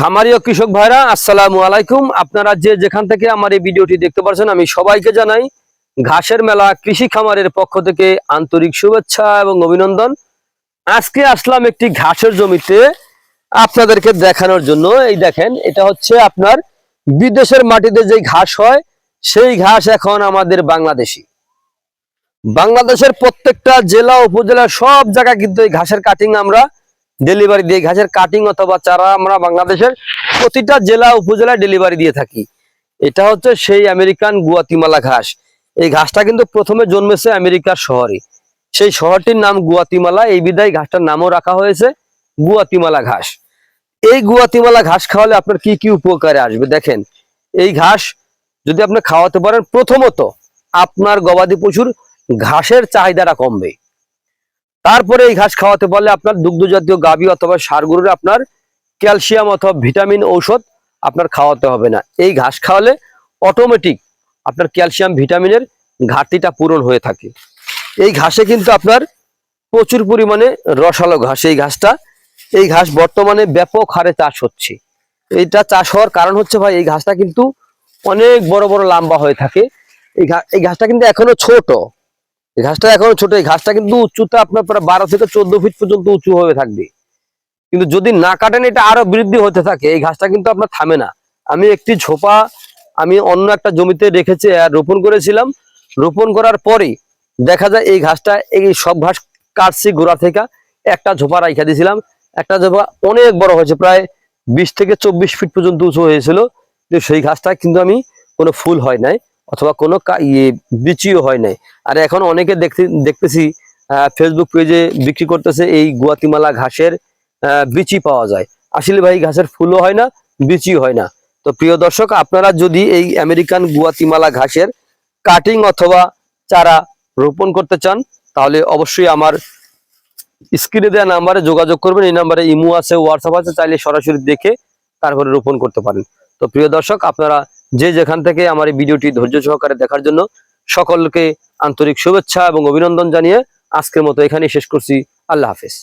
খামারি ও কৃষক ভাইরা, আসসালামু আলাইকুম। আপনারা যে যেখান থেকে আমার এই ভিডিওটি দেখতে পাচ্ছেন আমি সবাইকে জানাই ঘাসের মেলা কৃষি খামারের পক্ষ থেকে আন্তরিক শুভেচ্ছা এবং অভিনন্দন। আজকে আসলাম একটি ঘাসের জমিতে আপনাদেরকে দেখানোর জন্য। এই দেখেন, এটা হচ্ছে আপনার বিদেশের মাটিতে যে ঘাস হয়, সেই ঘাস এখন আমাদের বাংলাদেশি। বাংলাদেশের প্রত্যেকটা জেলা, উপজেলা, সব জায়গায় কিন্তু এই ঘাসের কাটিং আমরা ডেলিভারি দিয়ে ঘাসের কাটিং অথবা চারা আমরা বাংলাদেশের প্রতিটা জেলা উপজেলায় ডেলিভারি দিয়ে থাকি। এটা হচ্ছে সেই আমেরিকান গুয়াতিমালা ঘাস। এই ঘাসটা কিন্তু প্রথমে জন্মেছে আমেরিকার শহরে। সেই শহরটির নাম গুয়াতিমালা। এই বিধায় ঘাসটার নামও রাখা হয়েছে গুয়াতিমালা ঘাস। এই গুয়াতিমালা ঘাস খাওয়ালে আপনার কি কি উপকারে আসবে? দেখেন, এই ঘাস যদি আপনি খাওয়াতে পারেন, প্রথমত আপনার গবাদি পশুর ঘাসের চাহিদাটা কমবে। তারপরে এই ঘাস খাওয়াতে পারলে আপনার দুগ্ধ জাতীয় গাভী অথবা গরুর আপনার ক্যালসিয়াম অথবা ভিটামিন ঔষধ আপনার খাওয়াতে হবে না। এই ঘাস খাওয়ালে অটোমেটিক আপনার ক্যালসিয়াম, ভিটামিনের ঘাটতিটা পূরণ হয়ে থাকে। এই ঘাসে কিন্তু আপনার প্রচুর পরিমাণে রসালো ঘাস। এই ঘাসটা, এই ঘাস বর্তমানে ব্যাপক হারে চাষ হচ্ছে। এইটা চাষ হওয়ার কারণ হচ্ছে ভাই, এই ঘাসটা কিন্তু অনেক বড় বড় লম্বা হয়ে থাকে। এই ঘাসটা কিন্তু এখনও ছোট। এই ঘাসটা এখনও ছোট, এই ঘাসটা কিন্তু উচ্চতা আপনার প্রায় বারো থেকে চোদ্দ ফিট পর্যন্ত উঁচু হয়ে থাকবে। কিন্তু যদি না কাটেন, এটা আরও বৃদ্ধি হতে থাকে। এই ঘাসটা কিন্তু আপনার থামে না। আমি একটি ঝোপা, আমি অন্য একটা জমিতে রেখেছি আর রোপণ করেছিলাম। রোপণ করার পরেই দেখা যায় এই ঘাসটা, এই সব ঘাস কাটছি গোড়া থেকে। একটা ঝোপা রাইখা দিয়েছিলাম। একটা ঝোপা অনেক বড় হয়েছে, প্রায় বিশ থেকে চব্বিশ ফিট পর্যন্ত উঁচু হয়েছিল। সেই ঘাসটা কিন্তু আমি কোনো ফুল হয় নাই। অথবা কোনো ইয়ে বিচিও হয় নাই। আর এখন অনেকে দেখতে, দেখতেছি ফেসবুক পেজে বিক্রি করতেছে এই গুয়াতিমালা ঘাসের বিচি পাওয়া যায়। আসলে ভাই, ঘাসের ফুলও হয় না, বিচিও হয় না। তো প্রিয় দর্শক, আপনারা যদি এই আমেরিকান গুয়াতিমালা ঘাসের কাটিং অথবা চারা রোপণ করতে চান, তাহলে অবশ্যই আমার স্ক্রিনে দেওয়া নাম্বারে যোগাযোগ করবেন। এই নাম্বারে ইমো আছে হোয়াটসঅ্যাপ আছে, চাইলে সরাসরি দেখে তারপরে রোপণ করতে পারেন। তো প্রিয় দর্শক, আপনারা যে যেখান থেকে আমার এই ভিডিওটি ধৈর্য সহকারে দেখার জন্য সকলকে আন্তরিক শুভেচ্ছা এবং অভিনন্দন জানিয়ে আজকের মতো এখানেই শেষ করছি। আল্লাহ হাফেজ।